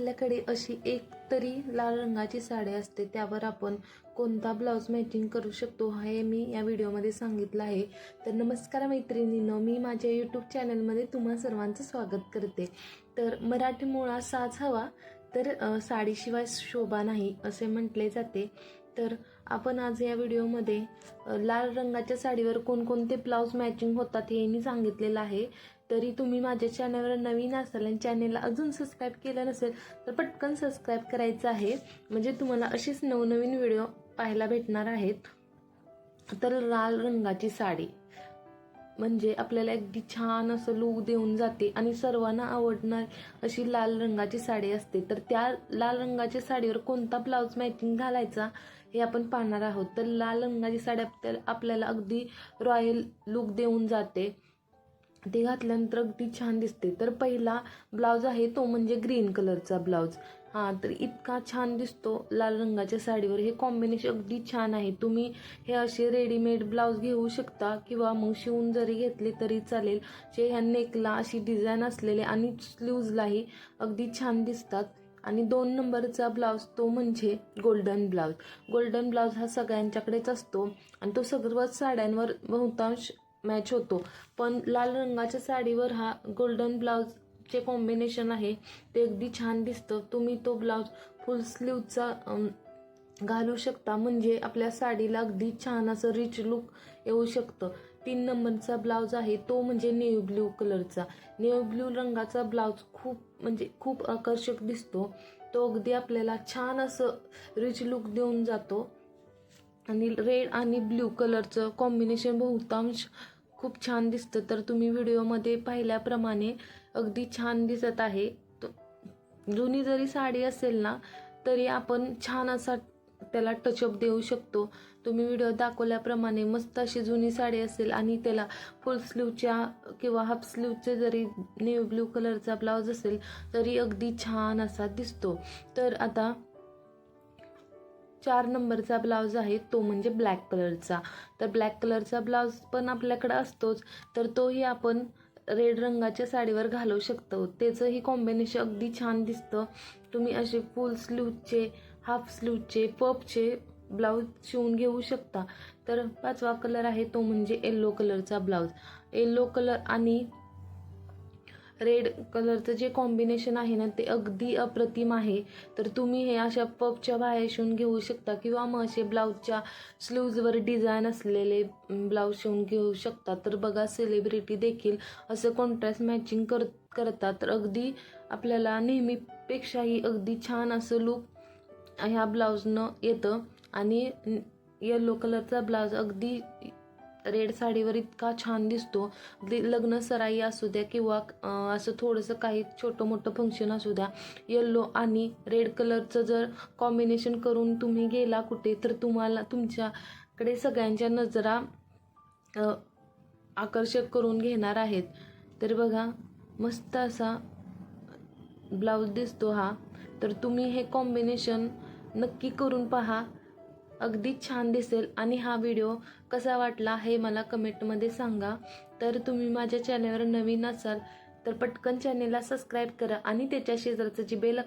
आपल्याकडे अशी एक तरी लाल रंगाची साडी असते त्यावर आपण कोणता ब्लाऊज मॅचिंग करू शकतो हे मी या व्हिडिओमध्ये सांगितलं आहे. तर नमस्कार मैत्रिणीनं मी माझ्या यूट्यूब चॅनलमध्ये तुम्हा सर्वांचं स्वागत करते. तर मराठी मुळा साज हवा तर साडीशिवाय शोभा नाही असे म्हटले जाते. तर आपण आज या व्हिडिओमध्ये लाल रंगाच्या साडीवर कोणकोणते ब्लाऊज मॅचिंग होतात हे मी सांगितलेलं आहे. तरी तुम्ही माझ्या चॅनलवर नवीन असाल आणि चॅनलला अजून सबस्क्राईब केलं नसेल तर पटकन सबस्क्राईब करायचं आहे. म्हणजे तुम्हाला असेच नवनवीन व्हिडिओ पाहायला भेटणार आहेत. तर लाल रंगाची साडी. म्हणजे आपल्याला अगदी छान असं लूक देऊन जाते आणि सर्वांना आवडणार अशी लाल रंगाची साडी असते. तर त्या लाल रंगाच्या साडीवर कोणता ब्लाऊज मॅचिंग घालायचा हे आपण पाहणार आहोत. तर लाल रंगाची साडी आपल्याला आपल्याला अगदी रॉयल लुक देऊन जाते. ते घातल्यानंतर अगदी छान दिसते. तर पहिला ब्लाऊज आहे तो म्हणजे ग्रीन कलरचा ब्लाऊज. हां तर इतका छान दिसतो लाल रंगाच्या साडीवर. हे कॉम्बिनेशन अगदी छान आहे. तुम्ही हे असे रेडीमेड ब्लाऊज घेऊ शकता किंवा मग शिवून जरी घेतले तरी चालेल. जे ह्या नेकला अशी डिझाईन असलेले आणि स्लीव्जलाही अगदी छान दिसतात. आणि दोन नंबरचा ब्लाऊज तो म्हणजे गोल्डन ब्लाऊज. गोल्डन ब्लाऊज हा सगळ्यांच्याकडेच असतो. आणि तो सर्वच साड्यांवर बहुतांश मॅच होतो. पण लाल रंगाच्या साडीवर हा गोल्डन ब्लाऊजचे कॉम्बिनेशन आहे. ते अगदी छान दिसतं. तुम्ही तो ब्लाऊज फुल स्लीवचा घालू शकता. म्हणजे आपल्या साडीला अगदी छान असं रिच लुक येऊ शकतं. तीन नंबरचा ब्लाऊज आहे. तो म्हणजे नेव्ही ब्ल्यू कलरचा नेव्ही ब्ल्यू रंगाचा ब्लाऊज खूप म्हणजे खूप आकर्षक दिसतो. तो अगदी आपल्याला छान असं रिच लुक देऊन जातो. आणि रेड आणि ब्ल्यू कलरचं कॉम्बिनेशन बहुतांश खूप छान दिसतं. तर तुम्ही व्हिडिओमध्ये पाहिल्याप्रमाणे अगदी छान दिसत आहे. जुनी जरी साडी असेल ना तरी आपण छान असा त्याला टचअप देऊ शकतो. तुम्ही व्हिडिओ दाखवल्याप्रमाणे मस्त अशी जुनी साडी असेल आणि त्याला फुल स्लीवच्या किंवा हाफ स्लीवचे जरी नेव्ही ब्ल्यू कलरचा ब्लाऊज असेल तरी अगदी छान असा दिसतो. तर आता चार नंबरचा ब्लाऊज आहे तो म्हणजे ब्लॅक कलरचा. तर ब्लॅक कलरचा ब्लाऊज पण आपल्याकडं असतोच तर तोही आपण रेड रंगाच्या साडीवर घालू शकतो. त्याचंही कॉम्बिनेशन अगदी छान दिसतं. तुम्ही असे फुल स्लीवचे हाफ स्लीवचे पपचे ब्लाऊज शिवून घेऊ शकता. तर पाचवा कलर आहे तो म्हणजे येल्लो कलरचा ब्लाऊज. येल्लो कलर आणि रेड कलरचं जे कॉम्बिनेशन आहे ना ते अगदी अप्रतिम आहे. तर तुम्ही हे अशा पपच्या बाहेर शिवून घेऊ शकता किंवा मग असे ब्लाऊजच्या स्लीव्जवर डिझाईन असलेले ब्लाऊज शिवून घेऊ शकता. तर बघा सेलिब्रिटी देखील असं कॉन्ट्रास्ट मॅचिंग कर करतात. तर अगदी आपल्याला नेहमीपेक्षाही अगदी छान असं लुक ह्या ब्लाऊजनं येतं. आणि येलो कलरचा ब्लाऊज अगदी रेड साडीवर इतका छान दिसतो. लग्न सराई असू द्या किंवा असं थोडंसं काही छोटं मोठं फंक्शन असू द्या येल्लो आणि रेड कलरचं जर कॉम्बिनेशन करून तुम्ही गेला कुठे तर तुम्हाला तुमच्याकडे सगळ्यांच्या नजरा आकर्षक करून घेणार आहेत. तर बघा मस्त असा ब्लाऊज दिसतो हा. तर तुम्ही हे कॉम्बिनेशन नक्की करून पहा. अगदी छान दिसेल. आणि हा व्हिडिओ कसा वाटला हे मला कमेंटमध्ये सांगा. तर तुम्ही माझ्या चॅनलवर नवीन असाल तर पटकन चॅनेलला सबस्क्राईब करा आणि त्याच्या शेजारचं जी बेल